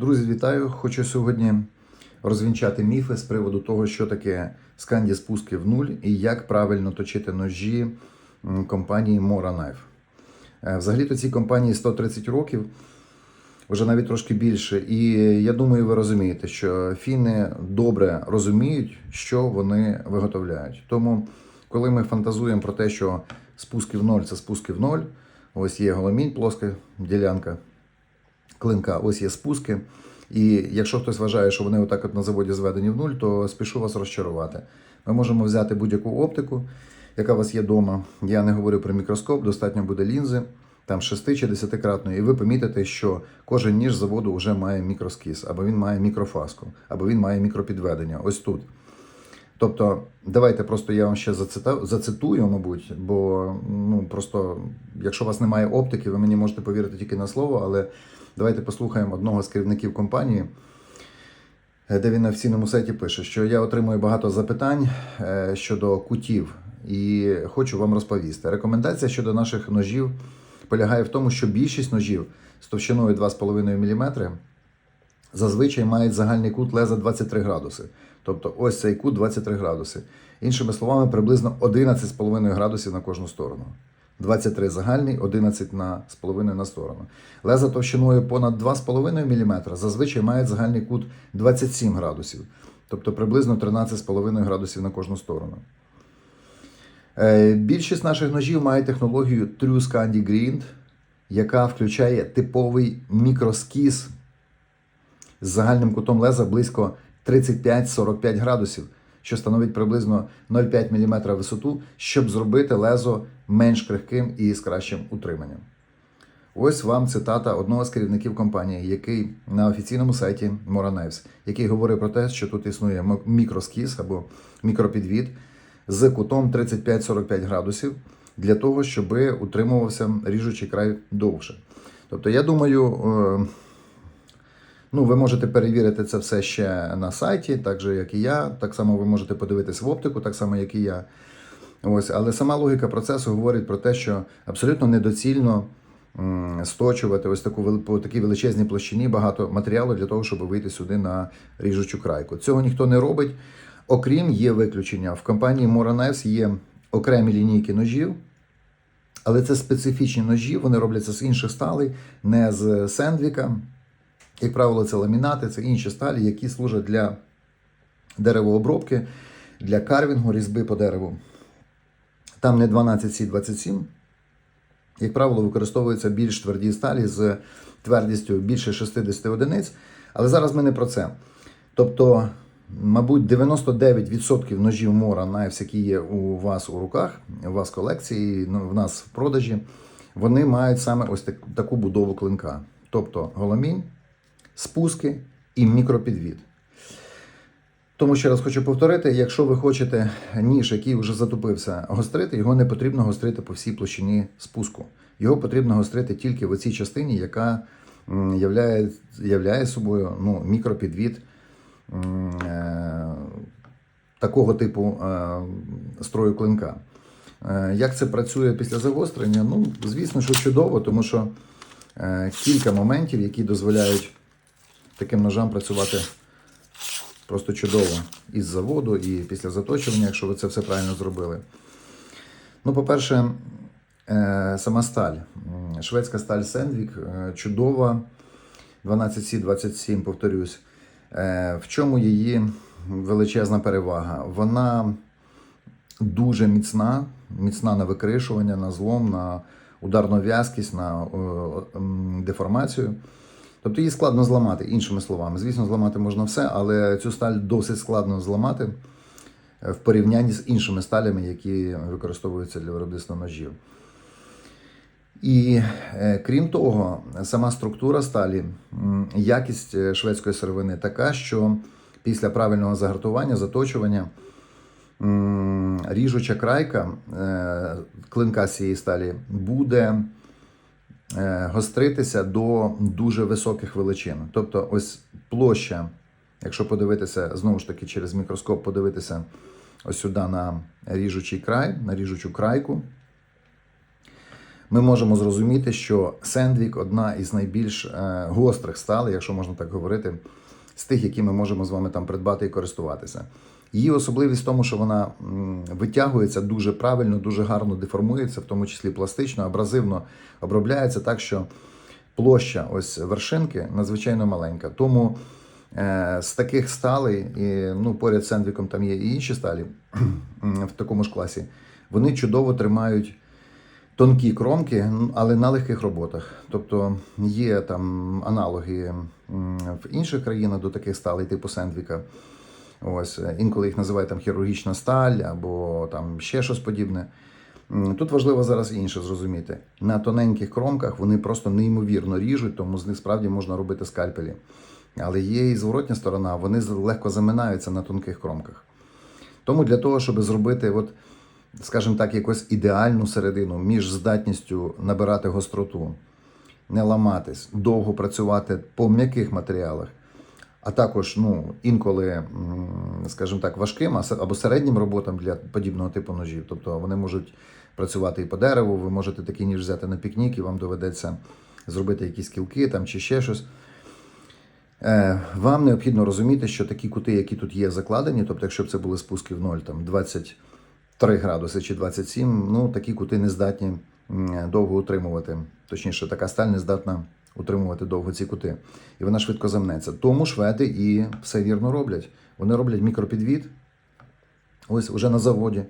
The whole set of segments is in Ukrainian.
Друзі, вітаю! Хочу сьогодні розвінчати міфи з приводу того, що таке сканді спуски в нуль і як правильно точити ножі компанії Mora Knife. Е, Взагалі-то цій компанії 130 років, вже навіть трошки більше. І я думаю, ви розумієте, що фіни добре розуміють, що вони виготовляють. Тому, коли ми фантазуємо про те, що спуски в ноль це спуски в ноль, ось є голомінь, плоска ділянка клинка, ось є спуски. І якщо хтось вважає, що вони отак от на заводі зведені в нуль, то спішу вас розчарувати. Ми можемо взяти будь-яку оптику, яка у вас є вдома. Я не говорю про мікроскоп, достатньо буде лінзи, там 6 чи 10-кратної, і ви помітите, що кожен ніж заводу вже має мікроскіз, або він має мікрофаску, або він має мікропідведення. Ось тут. Тобто, давайте просто я вам ще зацитую, мабуть, бо ну просто, якщо у вас немає оптики, ви мені можете повірити тільки на слово, але давайте послухаємо одного з керівників компанії, е, де він на офіційному сайті пише, що я отримую багато запитань е, щодо кутів і хочу вам розповісти. Рекомендація щодо наших ножів полягає в тому, що більшість ножів з товщиною 2,5 мм зазвичай мають загальний кут леза 23 градуси. Тобто ось цей кут 23 градуси. Іншими словами, приблизно 11,5 градусів на кожну сторону. 23 загальний, 11 на з половиною на сторону. Леза товщиною понад 2,5 мм зазвичай мають загальний кут 27 градусів, тобто приблизно 13,5 градусів на кожну сторону. Е, Більшість наших ножів має технологію True Scandi Grind, яка включає типовий мікроскіз з загальним кутом леза близько 35-45 градусів, що становить приблизно 0,5 мм висоту, щоб зробити лезо менш крихким і з кращим утриманням. Ось вам цитата одного з керівників компанії, який на офіційному сайті Mora Knives, який говорить про те, що тут існує мікроскіз або мікропідвід з кутом 35-45 градусів для того, щоб утримувався ріжучий край довше. Тобто, я думаю, е, Ну, ви можете перевірити це все ще на сайті, так же, як і я. Так само ви можете подивитись в оптику, так само, як і я. Ось, але сама логіка процесу говорить про те, що абсолютно недоцільно сточувати ось таку по такій величезній площині багато матеріалу для того, щоб вийти сюди на ріжучу крайку. Цього ніхто не робить. Окрім є виключення. В компанії Mora є окремі лінійки ножів, але це специфічні ножі, вони робляться з інших сталей, не з сендвіка. Як правило, це ламінати, це інші сталі, які служать для деревообробки, для карвінгу, різьби по дереву. Там не 12С27. Як правило, використовуються більш тверді сталі з твердістю більше 60 одиниць. Але зараз ми не про це. Тобто, мабуть, 99% ножів Мора Knives, які є у вас у руках, у вас в колекції, ну, в нас в продажі, вони мають саме ось таку будову клинка. Тобто голомінь, спуски і мікропідвід. Тому ще раз хочу повторити: якщо ви хочете ніж, який вже затупився, гострити, його не потрібно гострити по всій площині спуску. Його потрібно гострити тільки в цій частині, яка являє, собою ну, мікропідвід е, такого типу е, строю клинка. Е, Як це працює після загострення? Ну, звісно, що чудово, тому що кілька моментів, які дозволяють таким ножам працювати просто чудово із заводу, і після заточування, якщо ви це все правильно зробили. Ну, по-перше, е, сама сталь. Шведська сталь Сендвік чудова. 12С27, повторюсь. Е, В чому її величезна перевага? Вона дуже міцна, міцна на викришування, на злом, на ударну в'язкість, на е, деформацію. Тобто її складно зламати, іншими словами. Звісно, зламати можна все, але цю сталь досить складно зламати е, в порівнянні з іншими сталями, які використовуються для виробництва ножів. І е, крім того, сама структура сталі, якість е, шведської сировини така, що після правильного загартування, заточування, ріжуча крайка клинка цієї сталі буде гостритися до дуже високих величин. Тобто, ось площа, якщо подивитися знову ж таки через мікроскоп, подивитися ось сюди на ріжучий край, на ріжучу крайку. ми можемо зрозуміти, що Сендвік одна із найбільш е, гострих сталей, якщо можна так говорити, з тих, які ми можемо з вами там придбати і користуватися. Її особливість в тому, що вона витягується дуже правильно, дуже гарно деформується, в тому числі пластично, абразивно обробляється так, що площа ось вершинки надзвичайно маленька. Тому е, з таких сталей, і, ну, поряд з Сендвіком там є і інші сталі в такому ж класі, вони чудово тримають тонкі кромки, але на легких роботах. Тобто є там аналоги в інших країнах до таких сталей, типу Сендвіка. Ось е, інколи їх називають там хірургічна сталь або там ще щось подібне. Тут важливо зараз інше зрозуміти. На тоненьких кромках вони просто неймовірно ріжуть, тому з них справді можна робити скальпелі. Але є і зворотня сторона, вони легко заминаються на тонких кромках. Тому для того, щоб зробити, от, скажімо так, якусь ідеальну середину між здатністю набирати гостроту, не ламатись, довго працювати по м'яких матеріалах, а також ну, інколи, скажімо так, важким або середнім роботам для подібного типу ножів. Тобто вони можуть працювати і по дереву, ви можете такий ніж взяти на пікнік, і вам доведеться зробити якісь кілки там, чи ще щось. Е, Вам необхідно розуміти, що такі кути, які тут є закладені, тобто, якщо б це були спуски в 0, там 23 градуси чи 27, ну такі кути не здатні довго утримувати. Точніше, така сталь не здатна утримувати довго ці кути. І вона швидко замнеться. Тому шведи і все вірно роблять. Вони роблять мікропідвід, ось уже на заводі,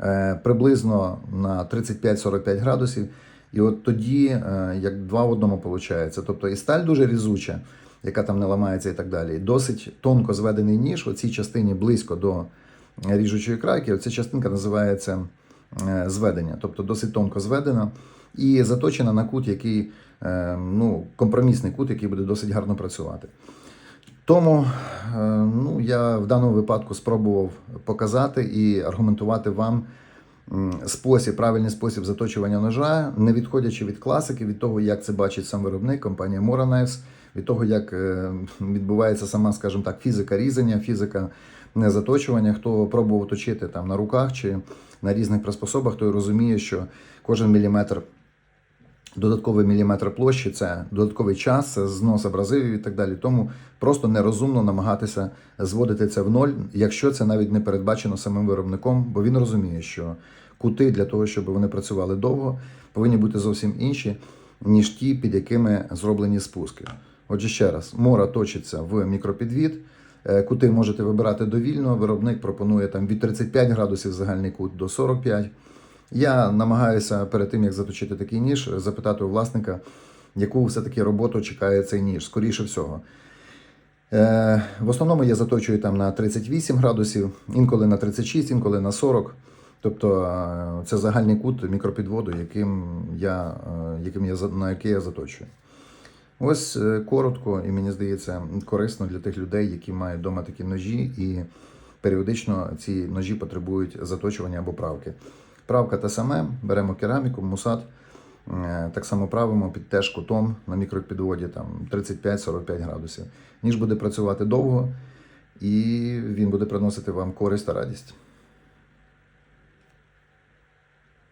е, приблизно на 35-45 градусів. І от тоді, е, як два в одному виходить. Тобто і сталь дуже різуча, яка там не ламається і так далі. Досить тонко зведений ніж, у цій частині близько до ріжучої крайки. Оця частинка називається е, зведення, тобто досить тонко зведена і заточена на кут, який ну, компромісний кут, який буде досить гарно працювати. Тому е, ну, я в даному випадку спробував показати і аргументувати вам спосіб, правильний спосіб заточування ножа, не відходячи від класики, від того, як це бачить сам виробник, компанія Mora Knives, від того, як е, відбувається сама, скажімо так, фізика різання, фізика не заточування. Хто пробував точити там на руках чи на різних приспособах, той розуміє, що кожен міліметр додатковий міліметр площі, це додатковий час, це знос абразивів і так далі. Тому просто нерозумно намагатися зводити це в ноль, якщо це навіть не передбачено самим виробником, бо він розуміє, що кути для того, щоб вони працювали довго, повинні бути зовсім інші, ніж ті, під якими зроблені спуски. Отже, ще раз, мора точиться в мікропідвід. Е, Кути можете вибирати довільно. Виробник пропонує там від 35 градусів загальний кут до 45. Я намагаюся перед тим, як заточити такий ніж, запитати у власника, яку все-таки роботу чекає цей ніж, скоріше всього. Е, в основному я заточую там на 38 градусів, інколи на 36, інколи на 40. Тобто е, це загальний кут мікропідводу, яким я, е, яким я, на який я заточую. Ось коротко, і мені здається, корисно для тих людей, які мають вдома такі ножі, і періодично ці ножі потребують заточування або правки. Правка те саме, беремо кераміку, мусат, е, так само правимо під теж кутом на мікропідводі там 35-45 градусів. Ніж буде працювати довго, і він буде приносити вам користь та радість.